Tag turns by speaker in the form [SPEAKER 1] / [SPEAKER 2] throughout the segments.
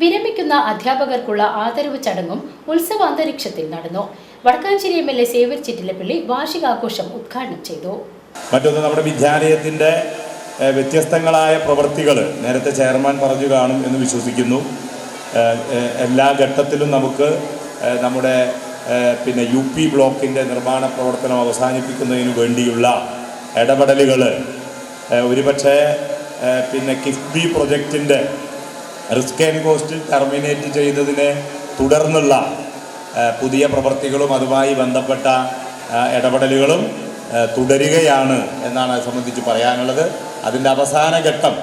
[SPEAKER 1] വിരമിക്കുന്ന അധ്യാപകർക്കുള്ള ആദരവ് ചടങ്ങും ഉത്സവ അന്തരീക്ഷത്തിൽ നടന്നു. Vadakkanchery M L A Xavier Chittilappally വാർഷികാഘോഷം ഉദ്ഘാടനം ചെയ്തു.
[SPEAKER 2] മറ്റൊന്ന് നമ്മുടെ വിദ്യാലയത്തിന്റെ ഏഹ്, വ്യത്യസ്തങ്ങളായ പ്രവൃത്തികൾ നേരത്തെ ചെയർമാൻ പറഞ്ഞു കാണും എന്ന് വിശ്വസിക്കുന്നു. എല്ലാ ഘട്ടത്തിലും നമുക്ക് നമ്മുടെ പിന്നെ യു പി ബ്ലോക്കിന്റെ നിർമ്മാണ പ്രവർത്തനം അവസാനിപ്പിക്കുന്നതിന് വേണ്ടിയുള്ള ഇടപെടലുകൾ ഒരുപക്ഷെ പിന്നെ കിഫ്ബി പ്രൊജക്റ്റിന്റെ റിസ്ക് ആൻഡ് കോസ്റ്റ് ടെർമിനേറ്റ് ചെയ്തതിനെ തുടർന്നുള്ള പുതിയ പ്രവർത്തികളും അതുമായി ബന്ധപ്പെട്ട ഇടപെടലുകളും തുടരുകയാണ് എന്നാണ് സംബന്ധിച്ച് പറയാനുള്ളത്. അതിന്റെ അവസാന ഘട്ടം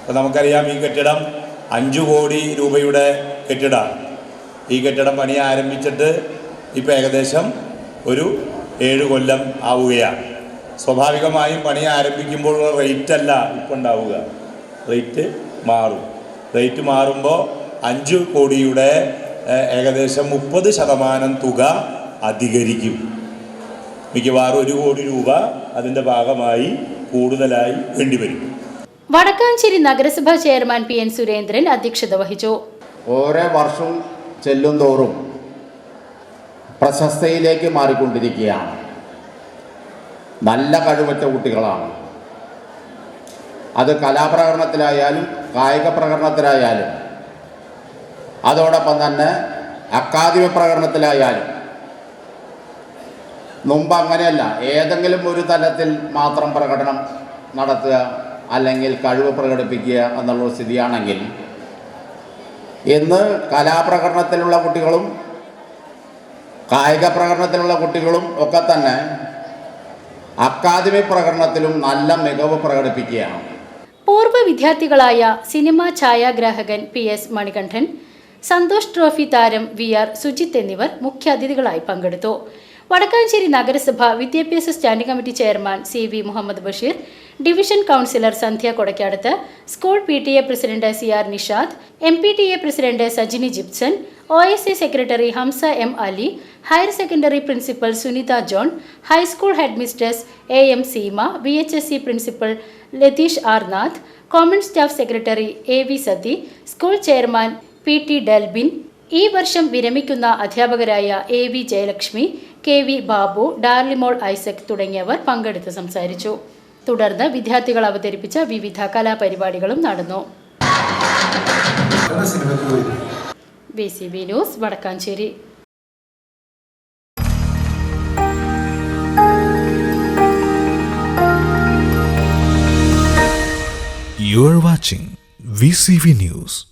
[SPEAKER 2] ഇപ്പോൾ നമുക്കറിയാം ഈ കെട്ടിടം അഞ്ച് കോടി രൂപയുടെ കെട്ടിടമാണ്. ഈ കെട്ടിടം പണി ആരംഭിച്ചിട്ട് ഇപ്പോൾ ഏകദേശം ഒരു ഏഴ് കൊല്ലം ആവുകയാണ്. സ്വാഭാവികമായും പണി ആരംഭിക്കുമ്പോഴുള്ള റേറ്റ് അല്ല ഉണ്ടാവുക. റേറ്റ് മാറും. റേറ്റ് മാറുമ്പോൾ അഞ്ച് കോടിയുടെ ഏകദേശം മുപ്പത് ശതമാനം തുക അധികരിക്കും. മിക്കവാറും ഒരു കോടി രൂപ അതിന്റെ ഭാഗമായി കൂടുതലായി വേണ്ടിവരും.
[SPEAKER 1] വടക്കാഞ്ചേരി നഗരസഭാ ചെയർമാൻ പി എൻ സുരേന്ദ്രൻ അധ്യക്ഷത വഹിച്ചു.
[SPEAKER 3] ഓരോ വർഷവും ചെല്ലും തോറും പ്രശസ്തയിലേക്ക് മാറിക്കൊണ്ടിരിക്കുകയാണ്. നല്ല കഴിവറ്റ കുട്ടികളാണ്. അത് കലാപ്രകടനത്തിലായാലും കായിക പ്രകടനത്തിലായാലും അതോടൊപ്പം തന്നെ അക്കാദമി പ്രകടനത്തിലായാലും മുമ്പ് അങ്ങനെയല്ല. ഏതെങ്കിലും ഒരു തലത്തിൽ മാത്രം പ്രകടനം നടത്തുക അല്ലെങ്കിൽ കഴിവ് പ്രകടിപ്പിക്കുക എന്നുള്ള സ്ഥിതിയാണെങ്കിൽ ഇന്ന് കലാപ്രകടനത്തിലുള്ള കുട്ടികളും കായിക പ്രകടനത്തിലുള്ള കുട്ടികളും ഒക്കെ തന്നെ അക്കാദമി പ്രകടനത്തിലും നല്ല മികവ് പ്രകടിപ്പിക്കുകയാണ്.
[SPEAKER 1] പൂർവ വിദ്യാർത്ഥികളായ cinema ഛായാഗ്രാഹകൻ P S Manikandan Santosh trophy താരം വി ആർ സുജിത്ത് എന്നിവർ മുഖ്യാതിഥികളായി പങ്കെടുത്തു. വടക്കാഞ്ചേരി നഗരസഭ വിദ്യാഭ്യാസ standing committee chairman C V Muhammad Basheer division councillor Sandhya Kodakkadath school P T A president C R Nishad M P T A president Sajini Jipson O S C secretary Hamsa M Ali higher secondary principal Sunitha John high school head mistress A M Seema V H S C principal Latheesh Arnath common staff secretary A V Sathi school chairman P T Delbin ഈ വർഷം വിരമിക്കുന്ന അധ്യാപകരായ A V Jayalakshmi K V Babu Darlimol Isaac തുടങ്ങിയവർ പങ്കെടുത്ത് സംസാരിച്ചു. തുടർന്ന് വിദ്യാർത്ഥികൾ അവതരിപ്പിച്ച വിവിധ കലാപരിപാടികളും നടന്നു. B C B news Vadakkanchery
[SPEAKER 4] You are watching VCV News.